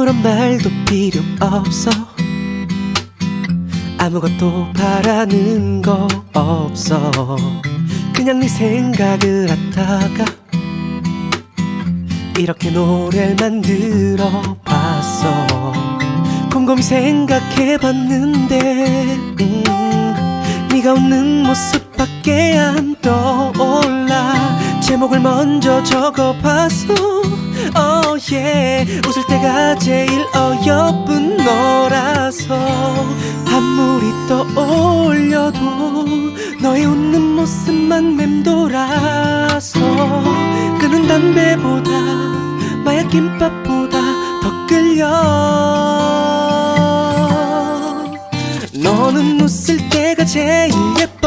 아무런 말도 필요 없어. 아무것도 바라는 거 없어. 그냥 네 생각을 하다가 이렇게 노래를 만들어 봤어. 곰곰이 생각해 봤는데 음, 네가 웃는 모습밖에 안 떠올라. 제목을 먼저 적어봤어 oh yeah. 웃을 때가 제일 어여쁜 너라서 아무리 떠올려도 너의 웃는 모습만 맴돌아서 끄는 담배보다 마약 김밥보다 더 끌려. 너는 웃을 때가 제일 예뻐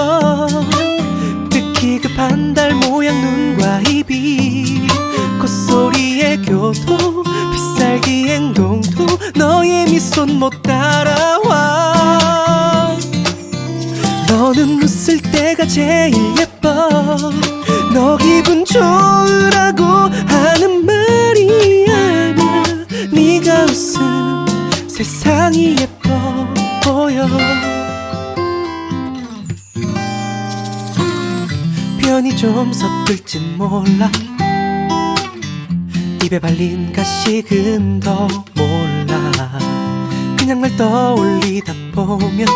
때가 제일 예뻐. 너 기분 좋으라고 하는 말이 아니야 네가 웃음 세상이 예뻐 보여. 표현이 좀 서툴진 몰라. 입에 발린 가식은 더 몰라. 그냥 날 떠올리다 보면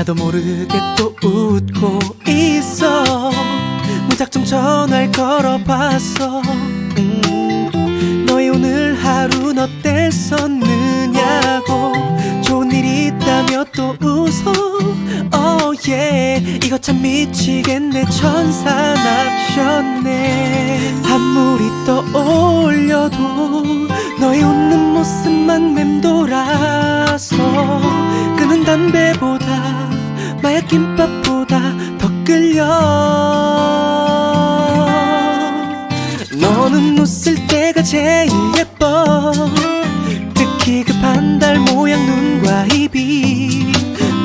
나도 모르게 또 웃고 있어. 무작정 전화를 걸어봤어. 음, 너의 오늘 하루는 어땠었느냐고. 좋은 일 있다며 또 웃어. Oh yeah. 이거 참 미치겠네. 천사 납셨네. 아무리 떠올려도 너의 웃는 모습만 맴돌아서 끄는 담배보다 마약 김밥보다 더 끌려? 너는 웃을 때가 제일 예뻐. 특히 그 반달 모양 눈과 입이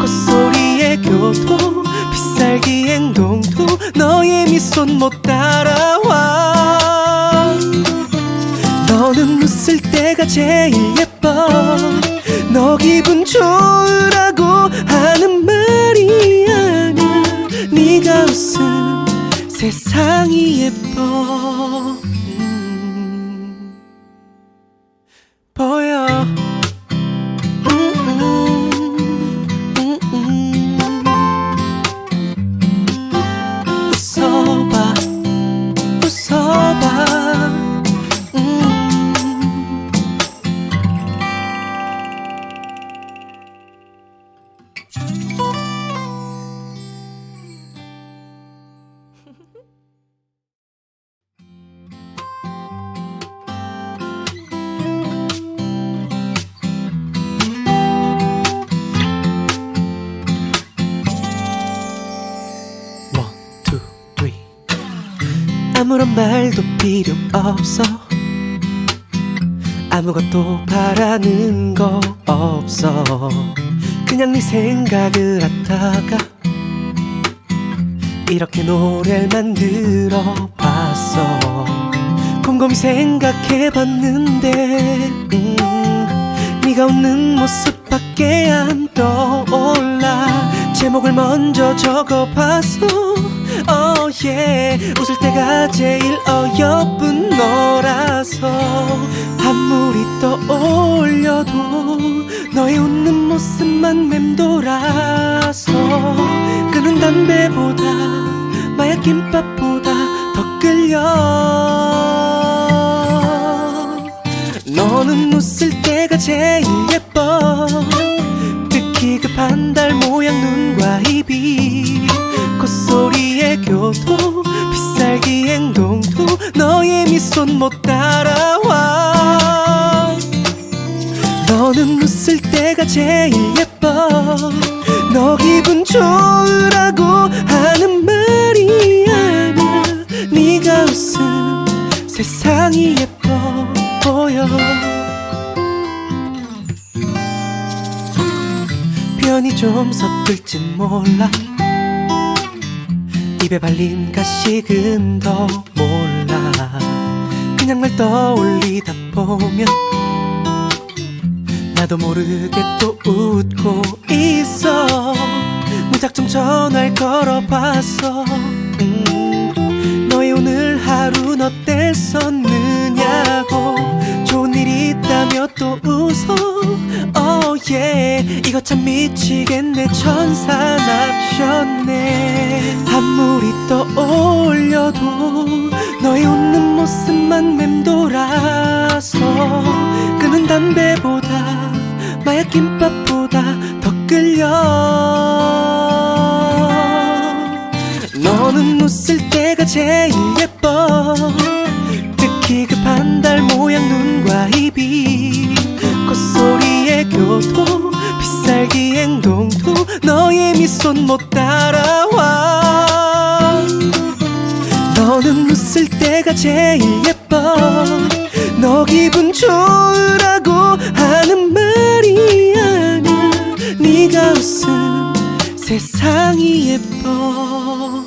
콧소리의 교도 빗살기 행동도 너의 미소는 못 따라와. 너는 웃을 때가 제일 예뻐. 너 기분 좋으라고 웃음 세상이 예뻐 아무런 말도 필요 없어. 아무것도 바라는 거 없어. 그냥 네 생각을 하다가 이렇게 노래를 만들어 봤어. 곰곰이 생각해 봤는데 음, 네가 웃는 모습밖에 안 떠올라. 제목을 먼저 적어봤어 oh yeah. 웃을 때가 제일 어여쁜 너라서 아무리 떠올려도 너의 웃는 모습만 맴돌아서 끄는 담배보다 마약 김밥보다 더 끌려. 너는 웃을 때가 제일 예뻐 미소는 못 따라와. 너는 웃을 때가 제일 예뻐. 너 기분 좋으라고 하는 말이 아니야. 네가 웃음 세상이 예뻐 보여. 표현이 좀 서툴진 몰라. 입에 발린 가식은 더 몰라 그냥 날 떠올리다 보면 나도 모르게 또 웃고 있어. 무작정 전화를 걸어봤어 음, 너의 오늘 하루는 어땠었느냐고. 좋은 일 있다며 또 웃어. Oh yeah. 이거 참 미치겠네. 천사 납셨네. 아무리 떠올려도 너의 웃는 모습만 맴돌아서 끄는 담배보다 마약 김밥보다 더 끌려. 너는 웃을 때가 제일 예뻐. 특히 그 반달 모양 눈과 입이 콧소리의 교도 빗살기 행동도 너의 미소는 못 따라 때가 제일 예뻐. 너 기분 좋으라고 하는 말이 아니야 네가 웃음 세상이 예뻐